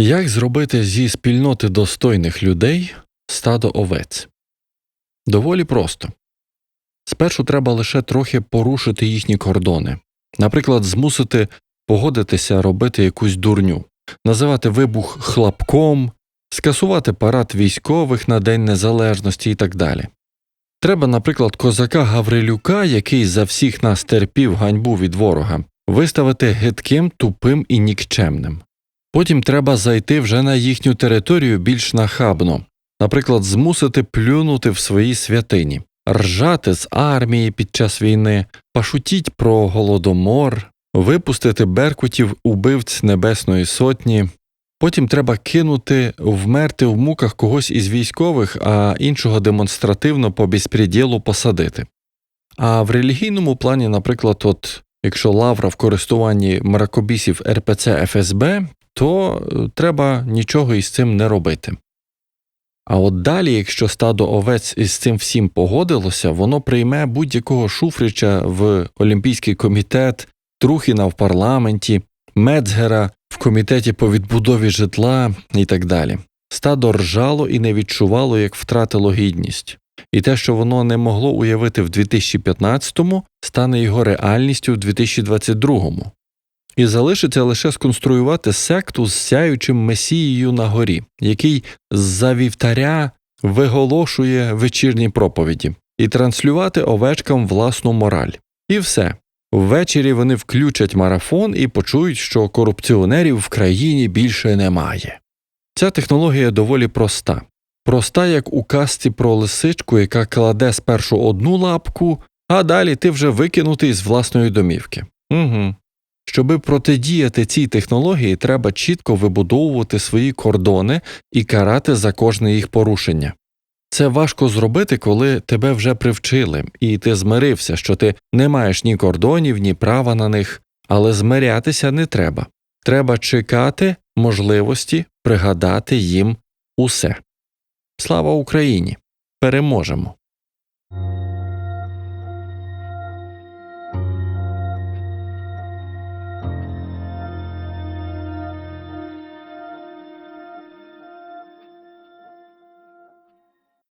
Як зробити зі спільноти достойних людей стадо овець? Доволі просто. Спершу треба лише трохи порушити їхні кордони, наприклад, змусити погодитися робити якусь дурню, називати вибух хлопком, скасувати парад військових на День Незалежності і так далі. Треба, наприклад, козака Гаврилюка, який за всіх нас терпів ганьбу від ворога, виставити гидким, тупим і нікчемним. Потім треба зайти вже на їхню територію більш нахабно, наприклад, змусити плюнути в свої святині, ржати з армії під час війни, пошутіть про голодомор, випустити беркутів убивць Небесної Сотні. Потім треба кинути вмерти в муках когось із військових, а іншого демонстративно по безпреділу посадити. А в релігійному плані, наприклад, от якщо лавра в користуванні мракобісів РПЦ ФСБ, то е, треба нічого із цим не робити. А от далі, якщо стадо овець із цим всім погодилося, воно прийме будь-якого шуфрича в Олімпійський комітет, Трухіна в парламенті, Мецгера в комітеті по відбудові житла і так далі. Стадо ржало і не відчувало, як втратило гідність. І те, що воно не могло уявити в 2015-му, стане його реальністю в 2022-му. І залишиться лише сконструювати секту з сяючим месією на горі, який з-за вівтаря виголошує вечірні проповіді, і транслювати овечкам власну мораль. І все. Ввечері вони включать марафон і почують, що корупціонерів в країні більше немає. Ця технологія доволі проста. Проста, як у казці про лисичку, яка кладе спершу одну лапку, а далі ти вже викинутий з власної домівки. Угу. Щоби протидіяти цій технології, треба чітко вибудовувати свої кордони і карати за кожне їх порушення. Це важко зробити, коли тебе вже привчили, і ти змирився, що ти не маєш ні кордонів, ні права на них, але змирятися не треба. Треба чекати можливості пригадати їм усе. Слава Україні! Переможемо!